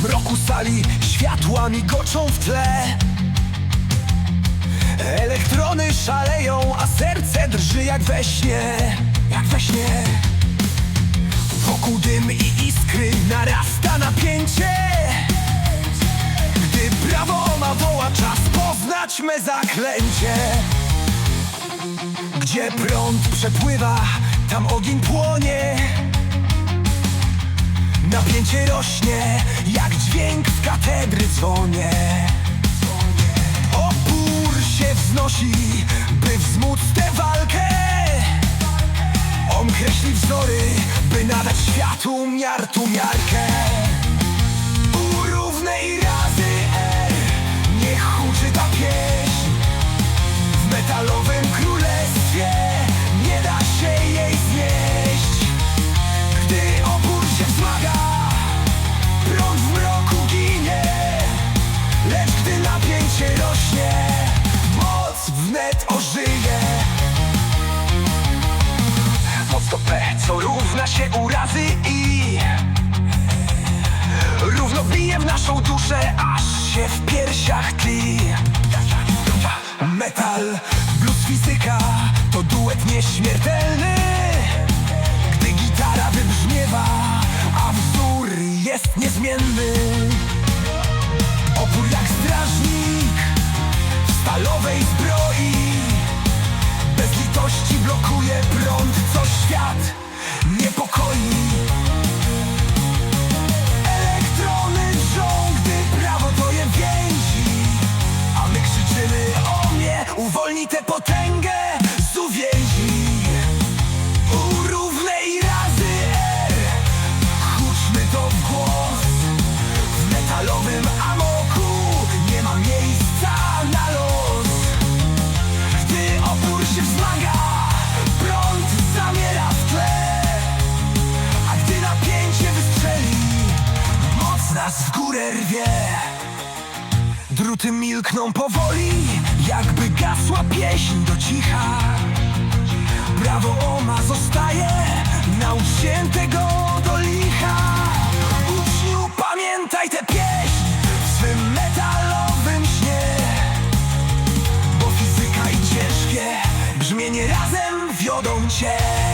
środku sali światła migoczą w tle. Elektrony szaleją, a serce drży jak we śnie Jak we śnie. Wokół dym i iskry narasta napięcie. Gdy prawo ma woła czas poznać me zaklęcie. Gdzie prąd przepływa, tam ogień płonie. Napięcie rośnie, by wzmóc tę walkę. On kreśli wzory, by nadać światu miar tu miarkę Wnet ożyje. Moc to P, co równa się urazy i Równo bije w naszą duszę, aż się w piersiach tli. Metal, blues, fizyka to duet nieśmiertelny. Gdy gitara wybrzmiewa, a wzór jest niezmienny. Opór jak strażnik w stalowej zbroi Skróty milkną powoli, jakby gasła pieśń do cicha. Brawo Oma zostaje, naucz się tego do licha. Uczniu pamiętaj tę pieśń w swym metalowym śnie Bo fizyka i ciężkie brzmienie razem wiodą cię.